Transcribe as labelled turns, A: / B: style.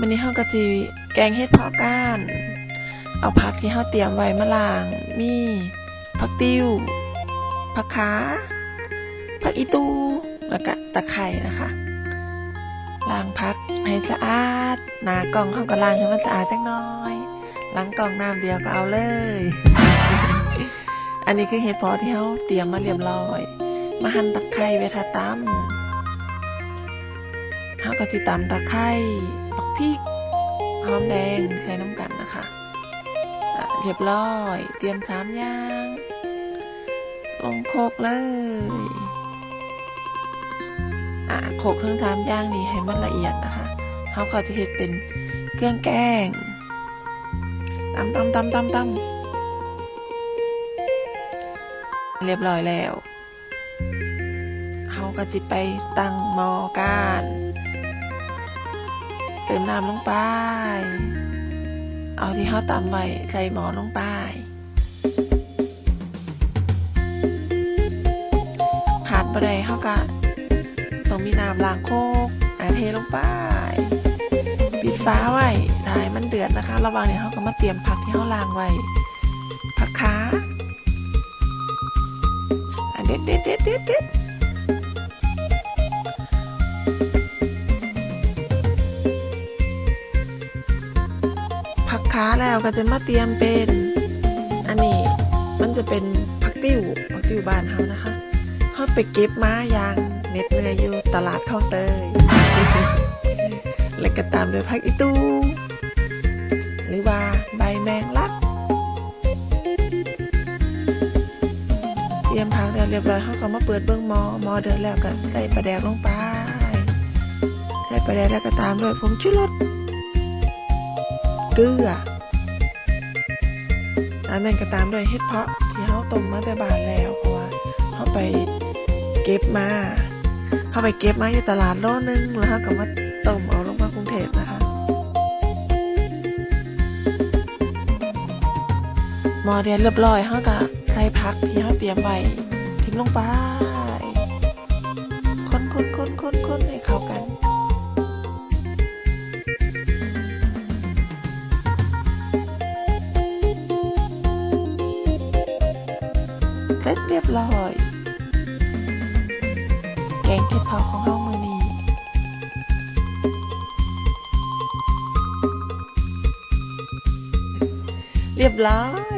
A: วันนี้เฮาก็สิแกงเห็ดเพาะก้าน เอาผักที่เฮาเตรียมไว้มาล้าง มีผักติ้ว ผักขา ผักอีตู แล้วก็ตะไคร่นะคะล้างผักให้สะอาด หน้ากล่องเฮาก็ล้างให้มันสะอาดจักหน่อย หลังกล่องน้ำเดียวก็เอาเลย อันนี้คือเห็ดพาะที่เฮาเตรียมมาเรียบร้อย มาหั่นตะไคร้ไว้ทาตำเฮาก็สิตำตะไคร้ พริกหอมแดงใส่น้ำกันนะคะะเรียบร้อย เตรียมสามอย่าง ลงโคกเลยอะโขกทั้งสามอย่างนี้ให้มันละเอียดนะคะเขาก็จะเห็ดเป็นเครื่องแกงตำตำตำตำตำเรียบร้อยแล้วเขาก็จะไปตั้งหม้อกัน เติมน้ำลงไป เอาที่เขาตำไว้ใส่หมอลงไป ขาดบะไดเขาก็ต้องมีน้ำล้างโคกอาเทลงไป ปิดฟ้าไว้ถ่ายมันเดือดนะคะ ระว่างนี้เขาก็มาเตรียมผักที่เขาล้างไว้ ผักขาอะเด็ดเด็ดเด็ดเด็ดาแล้วก็จะมาเตรียมเป็น อันนี้มันจะเป็นผักติ้วผักติ้วบ้านเฮานะคะเขาไปเก็บมายางเน็ดเมื่อยอยู่ตลาดคลองเตยแล้วก็ตามด้วยผักอีตูหรือว่าใบแมงลัก เตรียมผักแล้วเรียบร้อยเขาก็มาเปิดเบื้องมอมอเดือดแล้วก็ใส่ปลาแดกลงไปใส่ปลาแดกแล้วก็ตามด้วยผงชูรส เกลืออันนั้นก็ตามด้วยเห็ดเพาะที่เขาต้มมาแต่บานแล้วเพราะว่าเขาไปเก็บมา เขาไปเก็บมาอยู่ตลาดโลนึงแล้วเขาก็มาต้มเอาลงมากรุงเทพนะคะหมอเดียนเรียบร้อยเขาก็ใส่พักที่เขาเตรียมไว้ทิ้งลงไปคนคนคนคนคน ร็จเรียบร้อย แกงเห็ดเผาของเรามือนี้เรียบร้อย